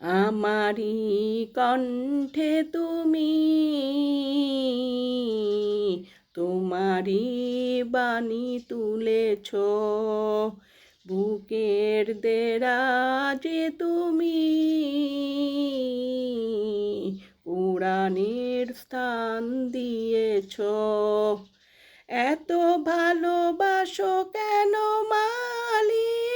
আমারি কণ্ঠে তুমি, তোমারি বাণী তুলেছ। বুকের দেরাজে তুমি পুরাণের স্থান দিয়েছ। এত ভালোবাসো কেন মালিক?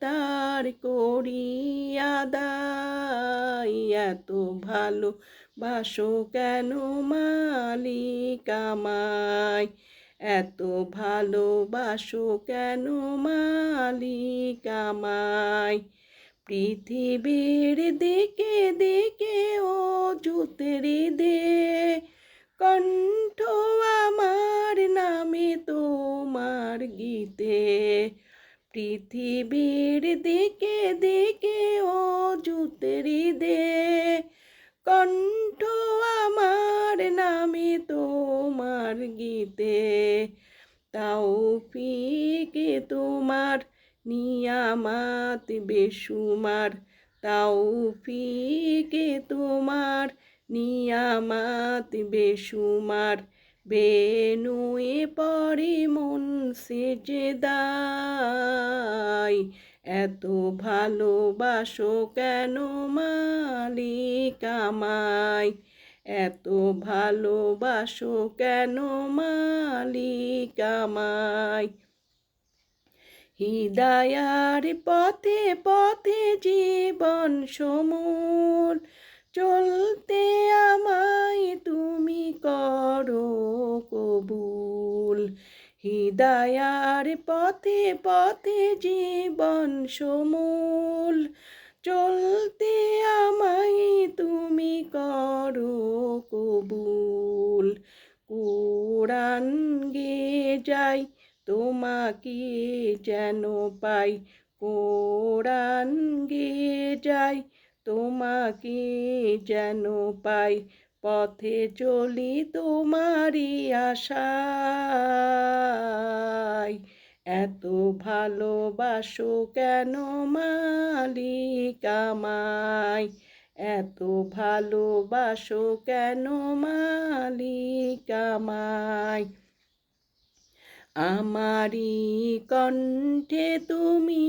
তার করি আদায় এত ভালো বাসো কেন মালিক আমায়? এত ভালোবাসো কেন মালিক আমায়? পৃথিবীর দিকে দিকে ও জুতেরি দে কণ্ঠ আমার নামে তোমার গীতে। পৃথিবীর দিকে দিকে ও জুতেরি দে কণ্ঠ আমার নামে তোমার গীতে। তাও ফিকে তোমার নিয়ামাত বেসুমার তাও ফিকে তোমার নিয়ামাত বেসুমার বেনুয়ে পরে মন সেজে দায়। এত ভালোবাসো কেন মালিক আমায়? এত ভালোবাসো কেন মালিক আমায়? হৃদয়ার পথে পথে জীবন সমূল চলতে আমায় তুমি করো কবুল। হৃদয়ার পথে পথে জীবন সমূল। চলতে আমায় তুমি করো কবুল। কোরআন গে যাই, তোমাকে যেন পাই। কোরআন গে যাই তোমাকে যেন পাই পথে চলি তোমারই আশায়। এত ভালোবাসো কেন মালিক আমায়? এত ভালোবাসো কেন মালিক আমায়? আমারি কণ্ঠে তুমি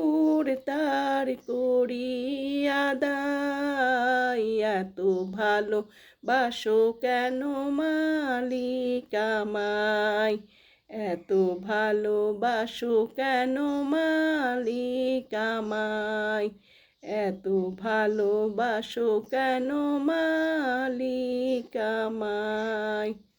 শুকুর তার করি আদায় এত ভালো বাসো কেন মালিক আমায়? এত ভালোবাসো কেন মালিক আমায়? এত ভালোবাসো কেন মালিক আমায়?